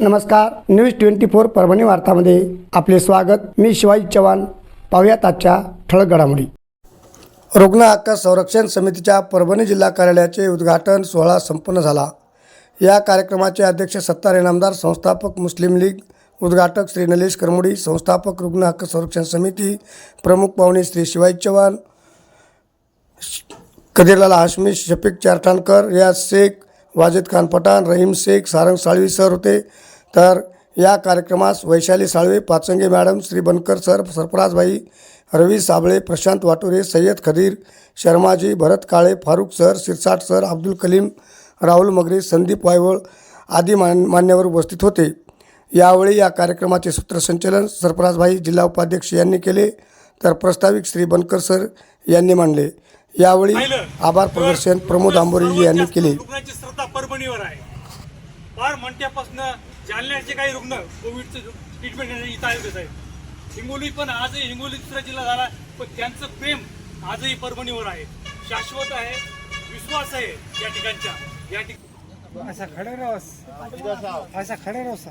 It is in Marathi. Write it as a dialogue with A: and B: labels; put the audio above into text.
A: नमस्कार. न्यूज ट्वेंटी फोर परभणी वार्तामध्ये आपले स्वागत. मी शिवाजी चव्हाण. पाहुयात आजच्या ठळक घडामोडी. रुग्ण हक्क संरक्षण समितीच्या परभणी जिल्हा कार्यालयाचे उद्घाटन सोहळा संपन्न झाला. या कार्यक्रमाचे अध्यक्ष सत्तार इनामदार संस्थापक मुस्लिम लीग उद्घाटक श्री नलेश करमुडी संस्थापक रुग्ण हक्क संरक्षण समिती प्रमुख पाहुणे श्री शिवाजी चव्हाण कदीरलाल हाशमी शफीक चारठाणकर रियाज शेख वाजिद खान पठाण रहीम शेख सारंग साळवी सर होते. तर या कार्यक्रमास वैशाली साळवे पाचंगे मॅडम श्री बनकर सर सरफराजभाई रवी साबळे प्रशांत वाटोरे सय्यद खदीर शर्माजी भरत काळे फारुख सर शिरसाट सर अब्दुल कलीम राहुल मगरे संदीप वायवळ आदी मान मान्यवर उपस्थित होते. यावेळी या कार्यक्रमाचे सूत्रसंचलन सरफराजभाई जिल्हा उपाध्यक्ष यांनी केले तर प्रस्ताविक श्री बनकर सर यांनी मांडले. यावेळी आभार प्रदर्शन प्रमोद आंबोरेजी यांनी केले.
B: श्रद्धा परभणीवर आहे. फार म्हणत्यापासून जालन्याचे काही रुग्ण कोविडचं ट्रीटमेंट इथं आलेच आहेत हिंगोली पण आजही हिंगोली दुसरा जिल्हा झाला पण त्यांचं प्रेम आजही परभणीवर आहे. शाश्वत आहे विश्वास आहे या ठिकाणच्या. या ठिकाणी
C: ऐसा खड़े रहो ऐसा खड़े रहो सर